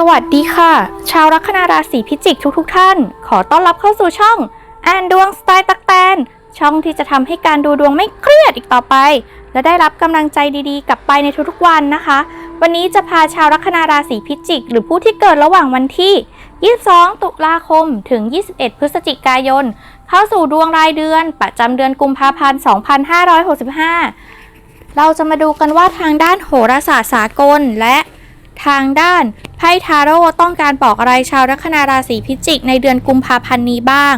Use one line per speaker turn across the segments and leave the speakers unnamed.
สวัสดีค่ะ ชาวลัคนาราศีพิจิกทุกๆทท่าน ขอต้อนรับเข้าสู่ช่องอ่านดวงสไตล์ตักแตน ช่องที่จะทำให้การดูดวงไม่เครียดอีกต่อไป และได้รับกำลังใจดีๆ กลับไปในทุกๆวันนะคะ วันนี้จะพาชาวลัคนาราศีพิจิก หรือผู้ที่เกิดระหว่างวันที่ 22 ตุลาคม ถึง 21 พฤศจิกายน เข้าสู่ดวงรายเดือน ประจำเดือนกุมภาพันธ์ 2565 เราจะมาดูกันว่าทางด้านโหราศาสตร์สากลและ ทางด้านไพ่ทาโร่ต้องการบอกอะไรชาวลัคนาราศีพิจิก ในเดือนกุมภาพันธ์นี้บ้าง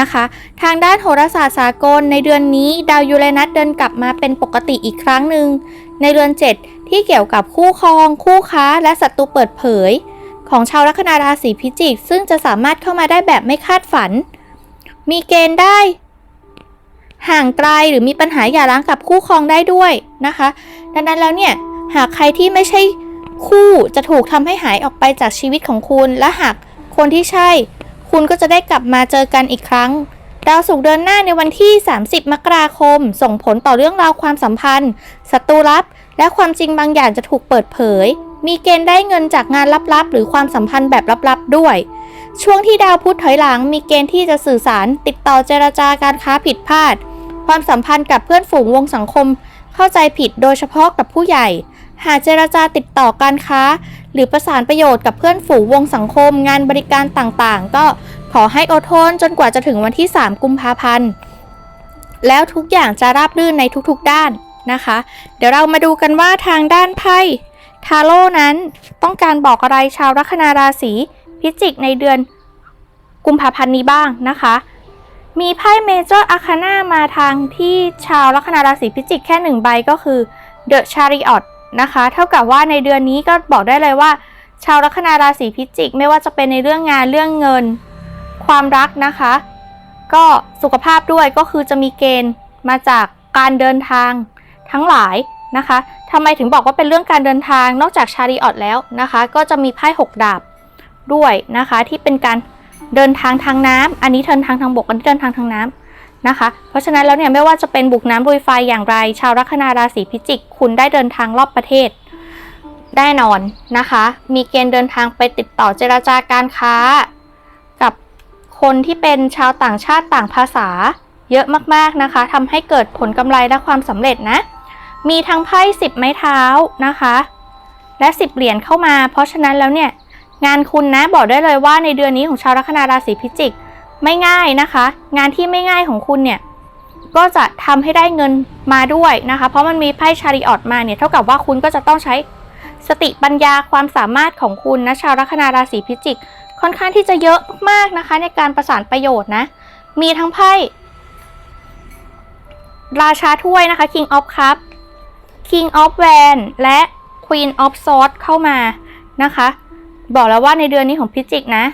นะคะ ทางด้านโหราศาสตร์สากลในเดือนนี้ดาวยูเรนัสเดินกลับมาเป็นปกติอีกครั้งหนึ่งในเดือน 7 ที่เกี่ยวกับคู่ครอง คู่ค้า และศัตรูเปิดเผย ของชาวลัคนาราศีพิจิก ซึ่งจะสามารถเข้ามาได้แบบไม่คาดฝัน มีเกณฑ์ได้ ห่างไกลหรือมีปัญหาหย่าร้างกับคู่ครองได้ด้วยนะคะ ดังนั้นแล้วเนี่ยหากใครที่ไม่ใช่ คู่จะถูกทำให้หายออกไปจากชีวิตของคุณ และหากคนที่ใช่ คุณก็จะได้กลับมาเจอกันอีกครั้ง ดาวศุกร์เดินหน้าในวันที่ 30 มกราคม ส่งผลต่อเรื่องราวความสัมพันธ์ศัตรูลับ และความจริงบางอย่างจะถูกเปิดเผย มีเกณฑ์ได้เงินจากงานลับๆ หรือความสัมพันธ์แบบลับๆ ด้วย ช่วงที่ดาวพุธถอยหลัง มีเกณฑ์ที่จะสื่อสาร ติดต่อเจรจาการค้าผิดพลาด ความสัมพันธ์กับเพื่อนฝูงวงสังคม เข้าใจผิดโดยเฉพาะกับผู้ใหญ่ หากเจรจาติดต่อการค้า หรือประสานประโยชน์กับเพื่อนฝูงวงสังคมงานบริการต่างๆ ก็ขอให้อดทนจนกว่าจะถึงวันที่ 3 กุมภาพันธ์ แล้วทุกอย่างจะราบรื่นในทุกๆด้านนะคะ เดี๋ยวเรามาดูกันว่าทางด้านไพ่ทาโร่นั้นต้องการบอกอะไรชาวลัคนาราศีพิจิกในเดือนกุมภาพันธ์นี้บ้างนะคะ มีไพ่เมเจอร์อาคาน่ามาทางที่ชาวลัคนาราศีพิจิกแค่หนึ่งใบก็คือ The Chariot นะคะ เท่ากับว่าในเดือนนี้ก็บอกได้เลยว่า ชาวลัคนาราศีพิจิก ไม่ว่าจะเป็นในเรื่องงานเรื่องเงิน ความรักนะคะ ก็สุขภาพด้วยก็คือจะมีเกณฑ์มาจากการเดินทางทั้งหลายนะคะทำไมถึงบอกว่าเป็นเรื่องการเดินทางนอกจากชาริออตแล้วนะคะ ก็จะมีไพ่หกดาบด้วยนะคะ ที่เป็นการเดินทางทางน้ำอันนี้เดินทางทางบกอันนี้เดินทางทางน้ำ นะคะ เพราะฉะนั้นแล้วเนี่ยไม่ว่าจะเป็นบุกน้ำลุยไฟอย่างไร ชาวลัคนาราศีพิจิก คุณได้เดินทางรอบประเทศแน่นอนนะคะ มีเกณฑ์เดินทางไปติดต่อเจราจาการค้า กับคนที่เป็นชาวต่างชาติต่างภาษา เยอะมากๆนะคะทำให้เกิดผลกำไรและความสำเร็จนะ มีทั้งไพ่สิบไม้เท้านะคะ และสิบเหรียญเข้ามา เพราะฉะนั้นแล้วเนี่ยงานคุณนะบอกได้เลยว่าในเดือนนี้ของชาวลัคนาราศีพิจิก ไม่ง่ายนะคะ งานที่ไม่ง่ายของคุณเนี่ยก็จะทำให้ได้เงินมาด้วยนะคะ เพราะมันมีไพ่ชาริออตมาเนี่ยเท่ากับว่าคุณก็จะต้องใช้สติปัญญาความสามารถของคุณนะชาวลัคนาราศีพิจิก ค่อนข้างที่จะเยอะมากๆนะคะ ในการประสานประโยชน์นะ มีทั้งไพ่ราชาถ้วยนะคะ King of Cup King of Van และ Queen of Swords เข้ามานะคะ บอกแล้วว่าในเดือนนี้ของพิจิกนะ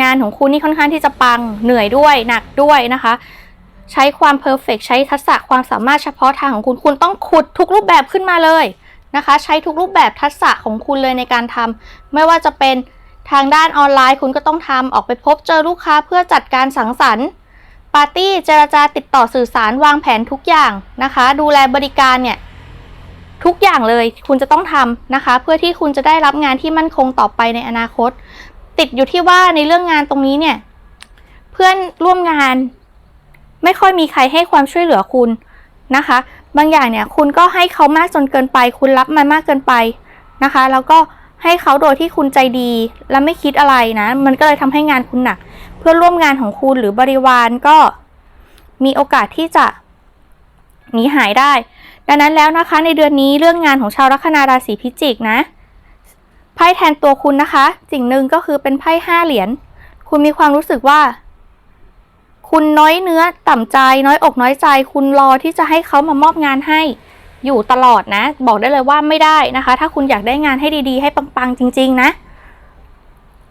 งานของคุณนี่ค่อนข้างที่จะปังเหนื่อยด้วยหนักด้วยนะคะ ใช้ความเพอร์เฟกใช้ทักษะความสามารถเฉพาะทางของคุณคุณต้องขุดทุกรูปแบบขึ้นมาเลยนะคะ ใช้ทุกรูปแบบทักษะของคุณเลยในการทำไม่ว่าจะเป็นทางด้านออนไลน์คุณก็ต้องทำออกไปพบเจอลูกค้าเพื่อจัดการสังสรรค์ปาร์ตี้เจรจาติดต่อสื่อสารวางแผนทุกอย่างนะคะ ดูแลบริการเนี่ยทุกอย่างเลยคุณจะต้องทำนะคะ เพื่อที่คุณจะได้รับงานที่มั่นคงต่อไปในอนาคต ติดอยู่ที่ว่าในเรื่องงานตรงนี้เนี่ย เพื่อนร่วมงาน ไม่ค่อยมีใครให้ความช่วยเหลือคุณนะคะ บางอย่างเนี่ยคุณก็ให้เขามากจนเกินไป คุณรับมันมากเกินไปนะคะ แล้วก็ให้เขาโดยที่คุณใจดี และไม่คิดอะไรนะ มันก็เลยทำให้งานคุณหนัก เพื่อนร่วมงานของคุณหรือบริวารก็มีโอกาสที่จะหนีหายได้ ดังนั้นแล้วนะคะในเดือนนี้เรื่องงานของชาวลัคนาราศีพิจิกนะ ไพ่แทนตัวคุณนะคะ สิ่งหนึ่งก็คือเป็นไพ่ห้าเหรียญ คุณมีความรู้สึกว่า คุณน้อยเนื้อต่ำใจ น้อยอกน้อยใจ คุณรอที่จะให้เขามามอบงานให้ อยู่ตลอดนะ บอกได้เลยว่าไม่ได้นะคะ ถ้าคุณอยากได้งานให้ดีๆ ให้ปังๆ จริง ๆ นะ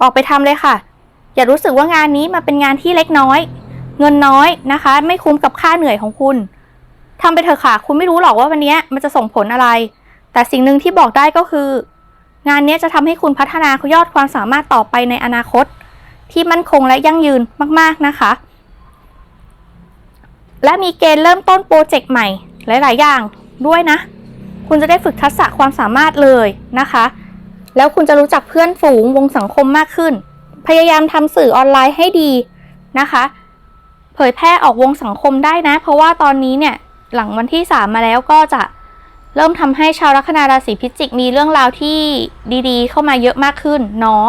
ออกไปทำเลยค่ะ อย่ารู้สึกว่างานนี้มาเป็นงานที่เล็กน้อย เงินน้อยนะคะ ไม่คุ้มกับค่าเหนื่อยของคุณทำไปเถอะค่ะ คุณไม่รู้หรอกว่าวันนี้มันจะส่งผลอะไร แต่สิ่งหนึ่งที่บอกได้ก็คือ งานนี้จะทำให้คุณพัฒนายอดความสามารถต่อไปในอนาคต ที่มั่นคงและยั่งยืนมาก ๆ นะคะ และมีเกณฑ์เริ่มต้นโปรเจกต์ใหม่ หลาย ๆ อย่างด้วยนะ คุณจะได้ฝึกทักษะความสามารถเลยนะคะ แล้วคุณจะรู้จักเพื่อนฝูงวงสังคมมากขึ้น พยายามทำสื่อออนไลน์ให้ดีนะคะ เผยแพร่ออกวงสังคมได้นะ เพราะว่าตอนนี้เนี่ยหลังวันที่ 3 มาแล้วก็จะ เริ่มทำให้ชาวลัคนาราศีพิจิกมีเรื่องราวที่ดีๆ เข้ามาเยอะมากขึ้นเนาะ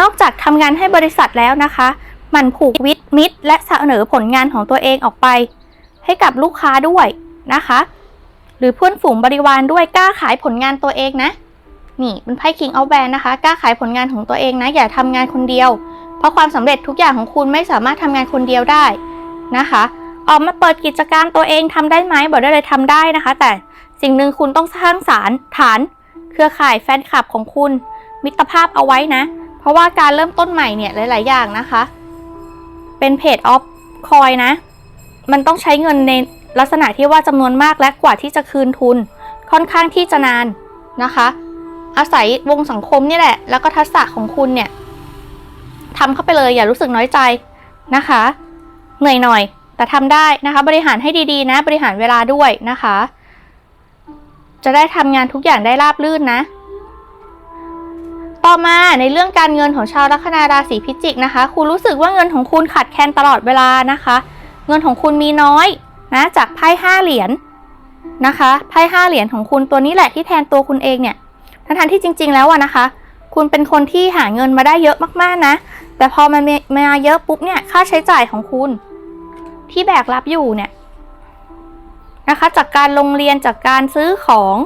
นอกจากทำงานให้บริษัทแล้วนะคะ มันผูกวิทย์มิตร และเสนอผลงานของตัวเองออกไป ให้กับลูกค้าด้วยนะคะ หรือเพื่อนฝูงบริวารด้วยกล้าขายผลงานตัวเองนะ นี่เป็นไพ่ King of w a n d นะคะ กล้าขายผลงานของตัวเองนะ อย่าทำงานคนเดียว เพราะความสำเร็จทุกอย่างของคุณไม่สามารถทำงานคนเดียวได้นะคะ ออกมาเปิดกิจการตัวเองทำได้ไหมบอกได้เลยทำได้นะคะ แต่สิ่งหนึ่งคุณต้องสร้างสารฐาน เครือข่ายแฟนคลับของคุณ มิตรภาพเอาไว้นะ เพราะว่าการเริ่มต้นใหม่เนี่ยหลาย ๆ อย่างนะคะ เป็นเพจออฟคอยนะ มันต้องใช้เงินในลักษณะที่ว่าจำนวนมากและกว่าที่จะคืนทุน ค่อนข้างที่จะนานนะคะ อาศัยวงสังคมนี่แหละ แล้วก็ทักษะของคุณเนี่ยทำเข้าไปเลยอย่ารู้สึกน้อยใจนะคะ เหนื่อยหน่อย แต่ทำได้นะคะบริหารให้ดีๆ นะ บริหารเวลาด้วยนะคะ จะได้ทำงานทุกอย่างได้ราบรื่นนะ ต่อมาในเรื่องการเงินของชาวลัคนาราศีพิจิกนะคะ คุณรู้สึกว่าเงินของคุณขาดแคลนตลอดเวลานะคะ เงินของคุณมีน้อยนะจากไพ่ห้าเหรียญนะคะไพ่ห้าเหรียญของคุณตัวนี้แหละที่แทนตัวคุณเองเนี่ยทั้งที่จริง ๆ แล้วอะนะคะ คุณเป็นคนที่หาเงินมาได้เยอะมากๆนะ แต่พอมันมาเยอะปุ๊บเนี่ยค่าใช้จ่ายของคุณ ที่แบกรับอยู่เนี่ยนะคะ จากการลงเรียนจากการซื้อของ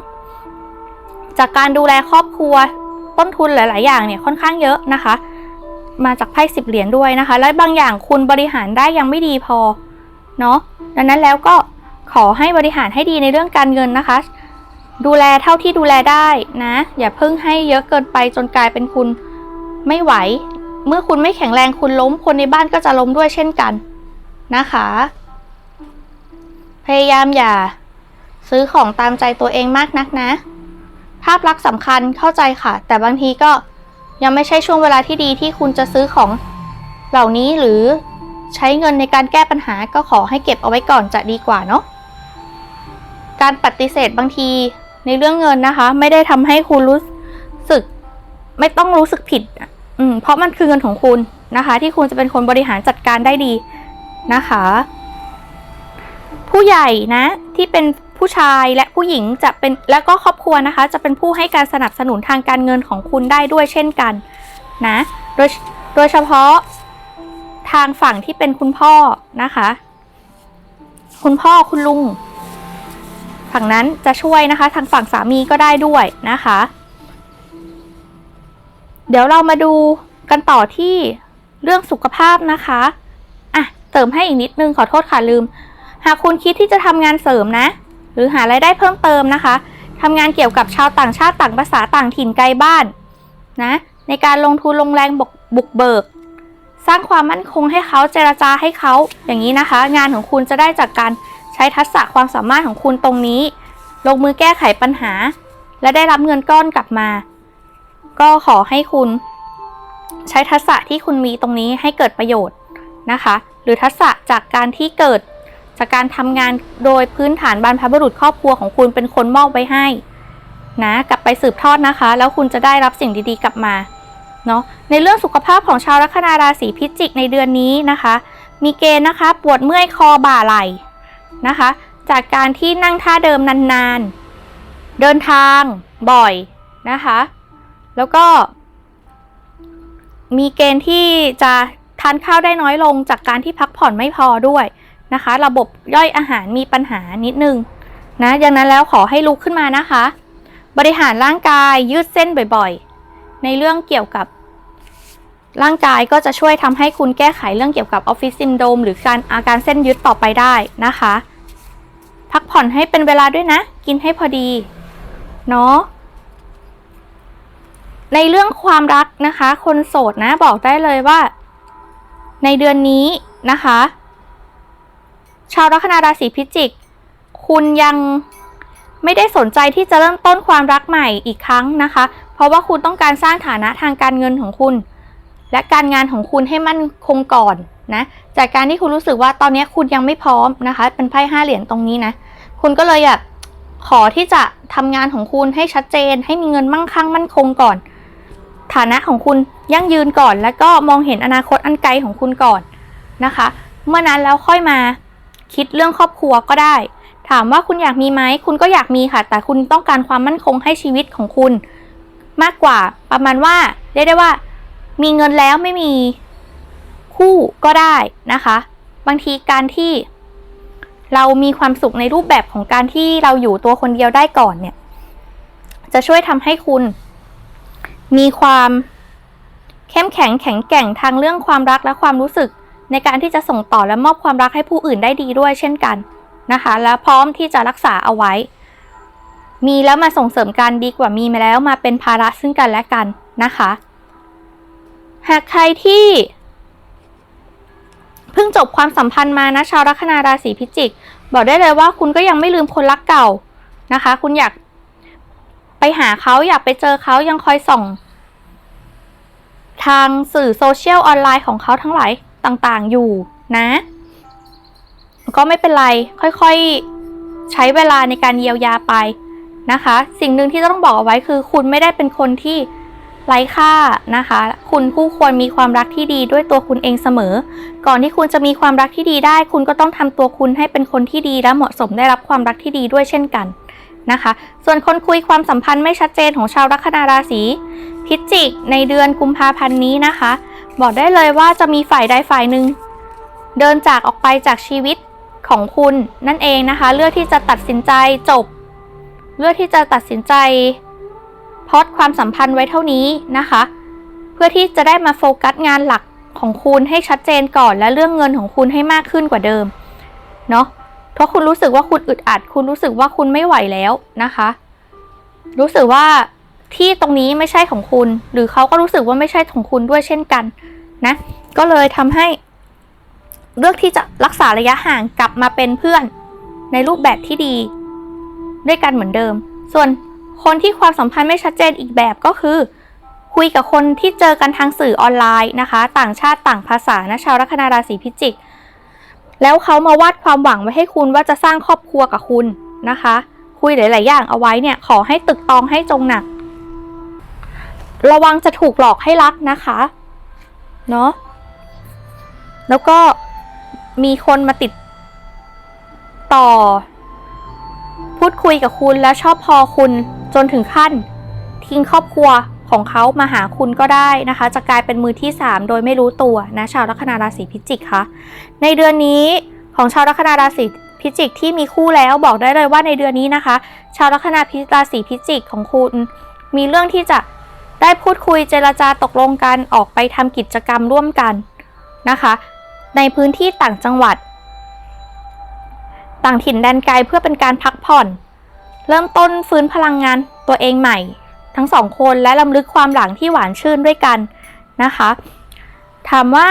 จากการดูแลครอบครัว ต้นทุนหลาย ๆ อย่างเนี่ยค่อนข้างเยอะนะคะ มาจากไพ่สิบเหรียญด้วยนะคะ และบางอย่างคุณบริหารได้ยังไม่ดีพอเนาะดังนั้นแล้วก็ขอให้บริหารให้ดีในเรื่องการเงินนะคะ ดูแลเท่าที่ดูแลได้นะ อย่าเพิ่งให้เยอะเกินไปจนกลายเป็นคุณไม่ไหว เมื่อคุณไม่แข็งแรงคุณล้มคนในบ้านก็จะล้มด้วยเช่นกัน นะคะ พยายามอย่า ซื้อของตามใจตัวเองมากนักนะ ภาพลักษณ์สำคัญเข้าใจค่ะ แต่บางทีก็ยังไม่ใช่ช่วงเวลาที่ดีที่คุณจะซื้อของเหล่านี้หรือใช้เงินในการแก้ปัญหาก็ขอให้เก็บเอาไว้ก่อนจะดีกว่าเนาะการปฏิเสธบางทีในเรื่องเงินนะคะ ไม่ได้ทำให้คุณรู้สึก ไม่ต้องรู้สึกผิดอะอืมเพราะมันคือเงินของคุณนะคะ ที่คุณจะเป็นคนบริหารจัดการได้ดี นะคะ ผู้ใหญ่นะที่เป็นผู้ชายและผู้หญิงจะเป็นแล้วก็ครอบครัวนะคะ จะเป็นผู้ให้การสนับสนุนทางการเงินของคุณได้ด้วยเช่นกันนะโดยโดยเฉพาะทางฝั่งที่เป็นคุณพ่อนะคะ คุณพ่อคุณลุง ฝั่งนั้นจะช่วยนะคะ ทางฝั่งสามีก็ได้ด้วยนะคะ เดี๋ยวเรามาดูกันต่อที่เรื่องสุขภาพนะคะอะ เติมให้อีกนิดนึงขอโทษค่ะลืม หากคุณคิดที่จะทำงานเสริมนะ หรือหารายได้เพิ่มเติมนะคะทำงานเกี่ยวกับชาวต่างชาติต่างภาษาต่างถิ่นไกลบ้านนะในการลงทุนลงแรงบกบุกเบิก สร้างความมั่นคงให้เขาเจรจาให้เขาอย่างนี้นะคะ งานของคุณจะได้จากการใช้ทักษะความสามารถของคุณตรงนี้ ลงมือแก้ไขปัญหา และได้รับเงินก้อนกลับมา ก็ขอให้คุณ ใช้ทักษะที่คุณมีตรงนี้ให้เกิดประโยชน์นะคะ หรือทักษะจากการที่เกิด จากการทำงานโดยพื้นฐานบรรพบุรุษครอบครัวของคุณเป็นคนมอบไว้ให้นะกลับไปสืบทอดนะคะ แล้วคุณจะได้รับสิ่งดีๆ กลับมาเนาะในเรื่องสุขภาพของชาวลัคนาราศีพิจิกในเดือนนี้นะคะ มีเกณฑ์นะคะปวดเมื่อยคอบ่าไหล่นะคะ จากการที่นั่งท่าเดิมนานๆ เดินทางบ่อยนะคะ แล้วก็มีเกณฑ์ที่จะานข้าวได้น้อยลงจากการที่พักผ่อนไม่พอด้วยนะคะ ระบบย่อยอาหารมีปัญหานิดนึงนะดังนั้นแล้วขอให้ลุกขึ้นมานะคะ บริหารร่างกายยืดเส้นบ่อยๆ ในเรื่องเกี่ยวกับร่างกายก็จะช่วยทำให้คุณแก้ไขเรื่องเกี่ยวกับออฟฟิศซินโดมหรือการอาการเส้นยึดต่อไปได้นะคะ พักผ่อนให้เป็นเวลาด้วยนะ กินให้พอดี เนาะในเรื่องความรักนะคะ คนโสดนะบอกได้เลยว่า ในเดือนนี้นะคะ ชาวลัคนาราศีพิจิก คุณยังไม่ได้สนใจที่จะเริ่มต้นความรักใหม่อีกครั้งนะคะ เพราะว่าคุณต้องการสร้างฐานะทางการเงินของคุณ และการงานของคุณให้มั่นคงก่อนนะ จากการที่คุณรู้สึกว่าตอนนี้คุณยังไม่พร้อมนะคะ เป็นไพ่ห้าเหรียญตรงนี้นะ คุณก็เลยอยากขอที่จะทำงานของคุณให้ชัดเจน ให้มีเงินมั่งคั่งมั่นคงก่อน ฐานะของคุณยั่งยืนก่อน แล้วก็มองเห็นอนาคตอันไกลของคุณก่อนนะคะ เมื่อนั้นแล้วค่อยมาคิดเรื่องครอบครัวก็ได้ ถามว่าคุณอยากมีไหมคุณก็อยากมีค่ะ แต่คุณต้องการความมั่นคงให้ชีวิตของคุณ มากกว่าประมาณว่าเรียกได้ว่า มีเงินแล้วไม่มีคู่ก็ได้นะคะ บางทีการที่เรามีความสุขในรูปแบบของการที่เราอยู่ตัวคนเดียวได้ก่อนเนี่ย จะช่วยทำให้คุณ มีความเข้มแข็งแข็งแกร่งทางเรื่องความรักและความรู้สึก ในการที่จะส่งต่อและมอบความรักให้ผู้อื่นได้ดีด้วยเช่นกันนะคะ และพร้อมที่จะรักษาเอาไว้ มีแล้วมาส่งเสริมกันดีกว่ามีมาแล้วมาเป็นภาระซึ่งกันและกันนะคะ หากใครที่เพิ่งจบความสัมพันธ์มานะชาวลัคนาราศีพิจิก บอกได้เลยว่าคุณก็ยังไม่ลืมคนรักเก่านะคะ คุณอยาก หาเขาอยากไปเจอเขายังคอยส่อง ทางสื่อโซเชียลออนไลน์ของเขาทั้งหลายต่างๆอยู่นะ ก็ไม่เป็นไร ค่อยๆ ใช้เวลาในการเยียวยาไปนะคะ สิ่งหนึ่งที่ต้องบอกเอาไว้คือคุณไม่ได้เป็นคนที่ไร้ค่านะคะ คุณคู่ควรมีความรักที่ดีด้วยตัวคุณเองเสมอ ก่อนที่คุณจะมีความรักที่ดีได้ คุณก็ต้องทำตัวคุณให้เป็นคนที่ดีและเหมาะสมได้รับความรักที่ดีด้วยเช่นกัน นะคะ ส่วนคนคุยความสัมพันธ์ไม่ชัดเจนของชาวลัคนาราศีพิจิกในเดือนกุมภาพันธ์นี้นะคะ บอกได้เลยว่าจะมีฝ่ายใดฝ่ายหนึ่งเดินจากออกไปจากชีวิตของคุณนั่นเองนะคะ เลือกที่จะตัดสินใจจบ เลือกที่จะตัดสินใจพอดความสัมพันธ์ไว้เท่านี้นะคะ เพื่อที่จะได้มาโฟกัสงานหลักของคุณให้ชัดเจนก่อนและเรื่องเงินของคุณให้มากขึ้นกว่าเดิมเนาะ เพราะคุณรู้สึกว่าคุณอึดอัด คุณรู้สึกว่าคุณไม่ไหวแล้วนะคะ รู้สึกว่าที่ตรงนี้ไม่ใช่ของคุณ หรือเขาก็รู้สึกว่าไม่ใช่ของคุณด้วยเช่นกันนะ ก็เลยทำให้ เลือกที่จะรักษาระยะห่างกลับมาเป็นเพื่อน ในรูปแบบที่ดี ด้วยกันเหมือนเดิม ส่วนคนที่ความสัมพันธ์ไม่ชัดเจนอีกแบบก็คือ คุยกับคนที่เจอกันทางสื่อออนไลน์นะคะ ต่างชาติต่างภาษานะชาวลัคนาราศีพิจิก แล้วเขามาวาดความหวังไว้ให้คุณว่าจะสร้างครอบครัวกับคุณนะคะ คุยหลาย ๆ อย่างเอาไว้เนี่ยขอให้ตึกตองให้จงหนัก ระวังจะถูกหลอกให้รักนะคะเนาะแล้วก็มีคนมาติดต่อ พูดคุยกับคุณและชอบพอคุณจนถึงขั้น ทิ้งครอบครัว ของเขามาหาคุณก็ได้นะคะ จะกลายเป็นมือที่ 3 โดยไม่รู้ตัวนะชาวลัคนาราศีพิจิกค่ะในเดือนนี้ของชาวลัคนาราศีพิจิกที่มีคู่แล้วบอกได้เลยว่าในเดือนนี้นะคะ ชาวลัคนาราศีพิจิกของคุณมีเรื่องที่จะได้พูดคุยเจรจาตกลงกันออกไปทำกิจกรรมร่วมกันนะคะ ในพื้นที่ต่างจังหวัด ต่างถิ่นแดนไกลเพื่อเป็นการพักผ่อน เริ่มต้นฟื้นพลังงานตัวเองใหม่ ทั้งสองคนและลำลึกความหลังที่หวานชื่นด้วยกันนะคะ ถามว่า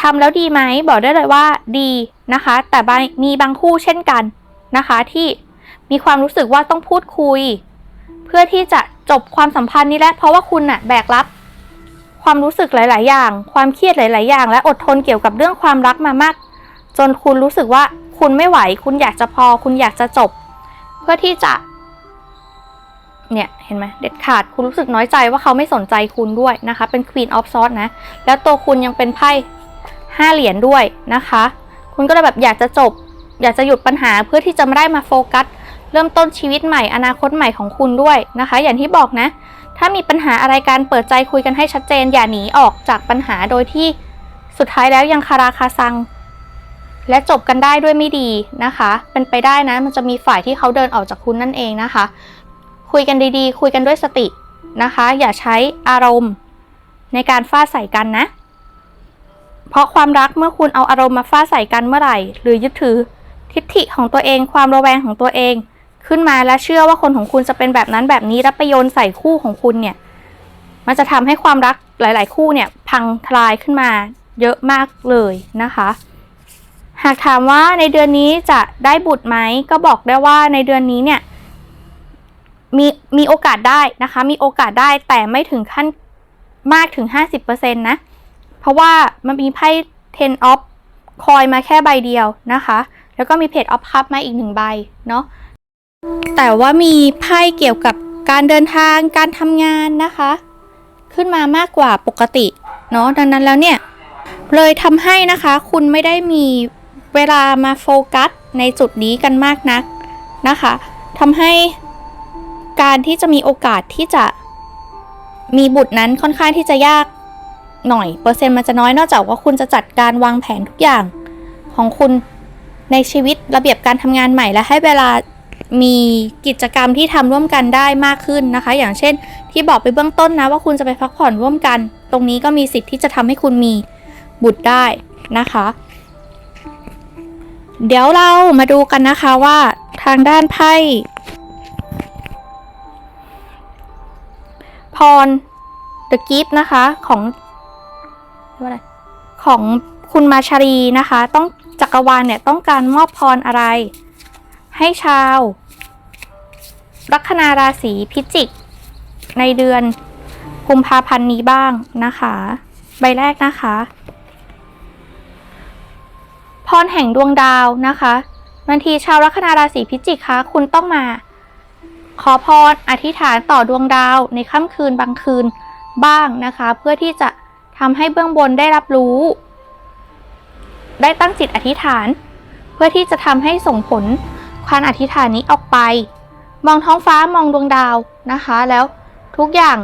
ทำแล้วดีไหมบอกได้เลยว่าดีนะคะ แต่บมีบางคู่เช่นกันนะคะที่มีความรู้สึกว่าต้องพูดคุย เพื่อที่จะจบความสัมพันธ์นี้แหละเพราะว่าคุณน่ะแบกรับ ความรู้สึกหลาย ๆ อย่าง ความเครียดหลาย ๆ อย่าง และอดทนเกี่ยวกับเรื่องความรักมามาก จนคุณรู้สึกว่าคุณไม่ไหว คุณอยากจะพอ คุณอยากจะจบ เพื่อที่จะ เนี่ยเห็นไหมเด็ดขาดคุณรู้สึกน้อยใจว่าเขาไม่สนใจคุณด้วยนะคะ เป็น Queen of Swords นะ แล้วตัวคุณยังเป็นไพ่ห้าเหรียญด้วยนะคะ คุณก็เลยแบบอยากจะจบ อยากจะหยุดปัญหาเพื่อที่จะไม่ได้มาโฟกัส เริ่มต้นชีวิตใหม่อนาคตใหม่ของคุณด้วยนะคะ อย่างที่บอกนะ ถ้ามีปัญหาอะไรการเปิดใจคุยกันให้ชัดเจน อย่าหนีออกจากปัญหาโดยที่สุดท้ายแล้วยังคาราคาซัง และจบกันได้ด้วยไม่ดีนะคะ เป็นไปได้นะมันจะมีฝ่ายที่เขาเดินออกจากคุณนั่นเองนะคะ คุยกันดีๆ คุยกันด้วยสตินะคะ อย่าใช้อารมณ์ในการฟาดใส่กันนะ เพราะความรักเมื่อคุณเอาอารมณ์มาฟาดใส่กันเมื่อไหร่ หรือยึดถือทิฏฐิของตัวเอง ความระแวงของตัวเอง ขึ้นมาและเชื่อว่าคนของคุณจะเป็นแบบนั้นแบบนี้แล้วไปโยนใส่คู่ของคุณเนี่ย มันจะทำให้ความรักหลาย ๆ คู่เนี่ยพังทลายขึ้นมาเยอะมากเลยนะคะ หากถามว่าในเดือนนี้จะได้บุตรไหมก็บอกได้ว่าในเดือนนี้เนี่ย มีมีโอกาสได้นะคะ มีโอกาสได้แต่ไม่ถึงขั้นมากถึง 50%นะ เพราะว่ามันมีไพ่ ten of คอยมาแค่ใบเดียวนะคะ แล้วก็มีเพจ of cup มาอีกหนึ่งใบเนาะแต่ว่ามีไพ่เกี่ยวกับการเดินทางการทำงานนะคะ ขึ้นมามากกว่าปกติเนาะดังนั้นแล้วเนี่ย เลยทำให้นะคะ คุณไม่ได้มีเวลามาโฟกัสในจุดนี้กันมากนักนะคะทำให้ การที่จะมีโอกาสที่จะมีบุตรนั้นค่อนข้างที่จะยากหน่อย เปอร์เซ็นต์มันจะน้อยนอกจากว่าคุณจะจัดการวางแผนทุกอย่างของคุณในชีวิตระเบียบการทำงานใหม่และให้เวลามีกิจกรรมที่ทำร่วมกันได้มากขึ้นนะคะ อย่างเช่น ที่บอกไปเบื้องต้นนะว่าคุณจะไปพักผ่อนร่วมกัน ตรงนี้ก็มีสิทธิ์ที่จะทำให้คุณมีบุตรได้นะคะ เดี๋ยวเรามาดูกันนะคะว่าทางด้านไพ่ พร The Gift นะคะของว่าอะไรของคุณมาชารีนะคะ ต้องจักรวาลเนี่ยต้องการมอบพรอะไร ให้ชาว ลัคนาราศีพิจิก ในเดือนกุมภาพันธ์นี้บ้างนะคะ ใบแรกนะคะ พรแห่งดวงดาวนะคะบางทีชาวลัคนาราศีพิจิกคะคุณต้องมา ขอพรอธิษฐานต่อดวงดาวในค่ำคืนบางคืนบ้างนะคะ เพื่อที่จะทำให้เบื้องบนได้รับรู้ ได้ตั้งจิตอธิษฐาน เพื่อที่จะทำให้ส่งผลความอธิษฐานนี้ออกไป มองท้องฟ้ามองดวงดาวนะคะ แล้วทุกอย่าง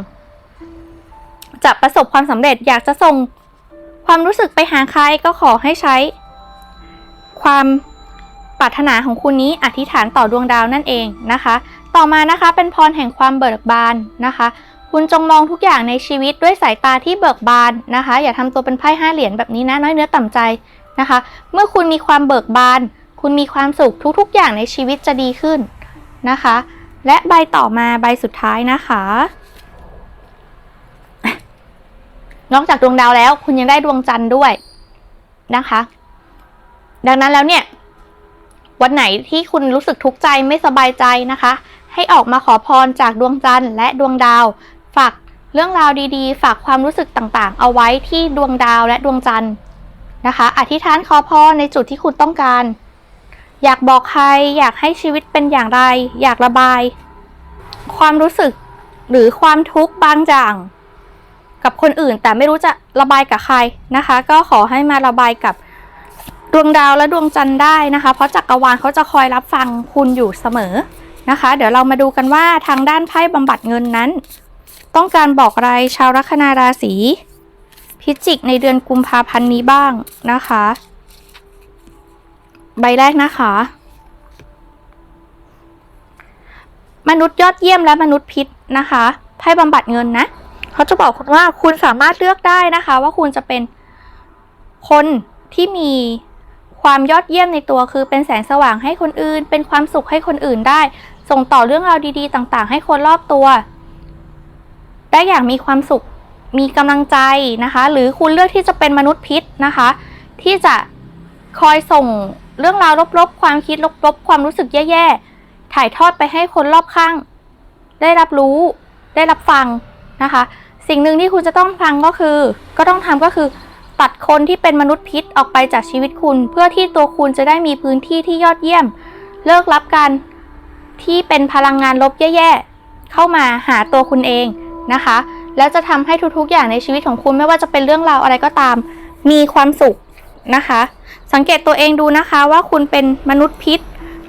จะประสบความสำเร็จอยากจะส่งความรู้สึกไปหาใครก็ขอให้ใช้ ความปรารถนาของคุณนี้อธิษฐานต่อดวงดาวนั่นเองนะคะ ต่อมานะคะเป็นพรแห่งความเบิกบานนะคะ คุณจงมองทุกอย่างในชีวิตด้วยสายตาที่เบิกบานนะคะ อย่าทำตัวเป็นไพ่ห้าเหรียญแบบนี้นะน้อยเนื้อต่ำใจนะคะ เมื่อคุณมีความเบิกบาน คุณมีความสุขทุกๆ อย่างในชีวิตจะดีขึ้นนะคะ และใบต่อมาใบสุดท้ายนะคะ นอกจากดวงดาวแล้ว คุณยังได้ดวงจันทร์ด้วยนะคะ ดังนั้นแล้วเนี่ยวันไหนที่คุณรู้สึกทุกข์ใจไม่สบายใจนะคะ ให้ออกมาขอพรจากดวงจันทร์และดวงดาว ฝากเรื่องราวดีๆ ฝากความรู้สึกต่างๆ เอาไว้ที่ดวงดาวและดวงจันทร์นะคะ อธิษฐานขอพรในจุดที่คุณต้องการ อยากบอกใคร อยากให้ชีวิตเป็นอย่างไร อยากระบาย ความรู้สึกหรือความทุกข์บางอย่าง กับคนอื่นแต่ไม่รู้จะระบายกับใครนะคะ ก็ขอให้มาระบายกับดวงดาวและดวงจันทร์ได้นะคะ เพราะจักรวาลเขาจะคอยรับฟังคุณอยู่เสมอ นะคะ เดี๋ยวเรามาดูกันว่าทางด้านไพ่บำบัดเงินนั้น ต้องการบอกอะไรชาวลัคนาราศีพิจิกในเดือนกุมภาพันธ์นี้บ้างนะคะ ใบแรกนะคะ มนุษย์ยอดเยี่ยมและมนุษย์พิษนะคะไพ่บำบัดเงินนะเขาจะบอกคุณว่าคุณสามารถเลือกได้นะคะ ว่าคุณจะเป็นคนที่มีความยอดเยี่ยมในตัวคือเป็นแสงสว่างให้คนอื่น เป็นความสุขให้คนอื่นได้ ส่งต่อเรื่องราวดีๆ ต่างๆ ให้คนรอบตัว ได้อย่างมีความสุข มีกำลังใจนะคะ หรือคุณเลือกที่จะเป็นมนุษย์พิษนะคะ ที่จะคอยส่งเรื่องราวลบๆ ความคิดลบๆ ความรู้สึกแย่ๆ ถ่ายทอดไปให้คนรอบข้าง ได้รับรู้ ได้รับฟังนะคะ สิ่งหนึ่งที่คุณจะต้องฟังก็คือ ก็ต้องทำก็คือตัดคนที่เป็นมนุษย์พิษออกไปจากชีวิตคุณ เพื่อที่ตัวคุณจะได้มีพื้นที่ที่ยอดเยี่ยม เลิกรับการ ที่เป็นพลังงานลบแย่ๆ เข้ามาหาตัวคุณเองนะคะ แล้วจะทำให้ทุกๆ อย่างในชีวิตของคุณไม่ว่าจะเป็นเรื่องราวอะไรก็ตาม มีความสุขนะคะ สังเกตตัวเองดูนะคะว่าคุณเป็นมนุษย์พิษ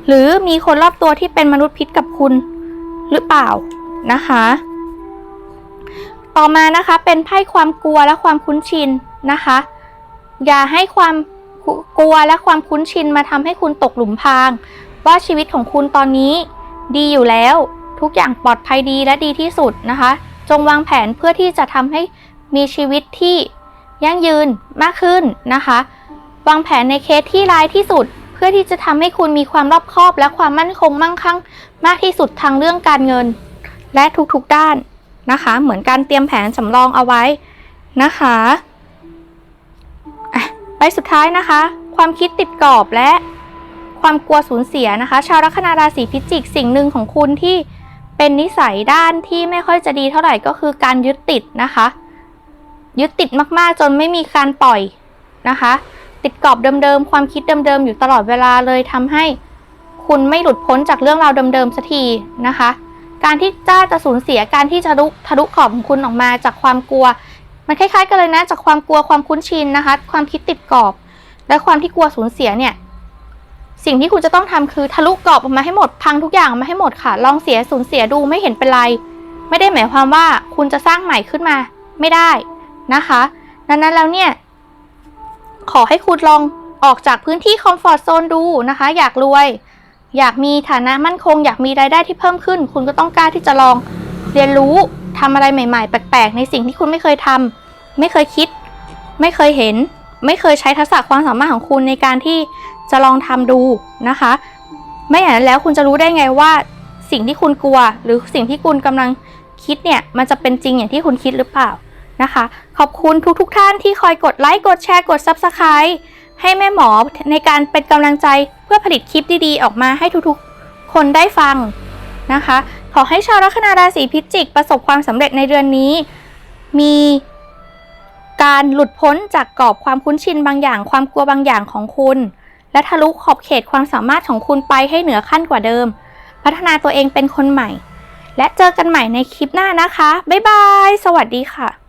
หรือมีคนรอบตัวที่เป็นมนุษย์พิษกับคุณหรือเปล่านะคะ ต่อมานะคะเป็นไพ่ความกลัวและความคุ้นชินนะคะ อย่าให้ความกลัวและความคุ้นชินมาทำให้คุณตกหลุมพราง ว่าชีวิตของคุณตอนนี้ ดีอยู่แล้ว ทุกอย่างปลอดภัยดีและดีที่สุดนะคะ จงวางแผนเพื่อที่จะทำให้มีชีวิตที่ยั่งยืนมากขึ้นนะคะ วางแผนในเคสที่ร้ายที่สุด เพื่อที่จะทำให้คุณมีความรอบคอบ และความมั่นคงมั่งคั่ง มากที่สุดทางเรื่องการเงิน และทุกๆด้านนะคะ เหมือนการเตรียมแผนสำรองเอาไว้นะคะอะใบสุดท้ายนะคะ ความคิดติดกรอบและ ความกลัวสูญเสียนะคะ ชาวลัคนาราศีพิจิก สิ่งหนึ่งของคุณที่เป็นนิสัยด้านที่ไม่ค่อยจะดีเท่าไหร่ก็คือการยึดติดนะคะ ยึดติดมากๆจนไม่มีการปล่อยนะคะ ติดกรอบเดิมๆความคิดเดิมๆอยู่ตลอดเวลาเลยทำให้คุณไม่หลุดพ้นจากเรื่องราวเดิมๆสักทีนะคะ การที่จ้าจะสูญเสียการที่จะลุทะลุขอบของคุณออกมาจากความกลัว มันคล้ายๆกันเลยนะจากความกลัวความคุ้นชินนะคะ ความคิดติดกรอบ และความที่กลัวสูญเสียเนี่ย สิ่งที่คุณจะต้องทำคือทะลุกรอบออกมาให้หมดพังทุกอย่างมาให้หมดค่ะ ลองเสียสูญเสียดูไม่เห็นเป็นไร ไม่ได้หมายความว่าคุณจะสร้างใหม่ขึ้นมา ไม่ได้นะคะดังนั้นแล้วเนี่ย ขอให้คุณลองออกจากพื้นที่คอมฟอร์ทโซนดูนะคะ อยากรวย อยากมีฐานะมั่นคง อยากมีรายได้ที่เพิ่มขึ้น คุณก็ต้องกล้าที่จะลองเรียนรู้ทำอะไรใหม่ ๆ แปลกๆ ในสิ่งที่คุณไม่เคยทำไม่เคยคิด ไม่เคยเห็น ไม่เคยใช้ทักษะความสามารถของคุณในการที่ จะลองทำดูนะคะ ไม่อย่างนั้นแล้วคุณจะรู้ได้ไงว่าสิ่งที่คุณกลัว หรือสิ่งที่คุณกำลังคิดเนี่ยมันจะเป็นจริงอย่างที่คุณคิดหรือเปล่านะคะ ขอบคุณทุกๆทท่านที่คอยกดไลค์กดแชร์กด Subscribe ให้แม่หมอในการเป็นกำลังใจเพื่อผลิตคลิปดีๆ ออกมาให้ทุกๆ คนได้ฟังนะคะ ขอให้ชาวลัคนาราศีพิจิก ประสบความสำเร็จในเดือนนี้ มีการหลุดพ้นจากกรอบความคุ้นชินบางอย่าง ความกลัวบางอย่างของคุณ และทะลุขอบเขตความสามารถของคุณไปให้เหนือขั้นกว่าเดิม พัฒนาตัวเองเป็นคนใหม่ และเจอกันใหม่ในคลิปหน้านะคะ บ๊ายบาย สวัสดีค่ะ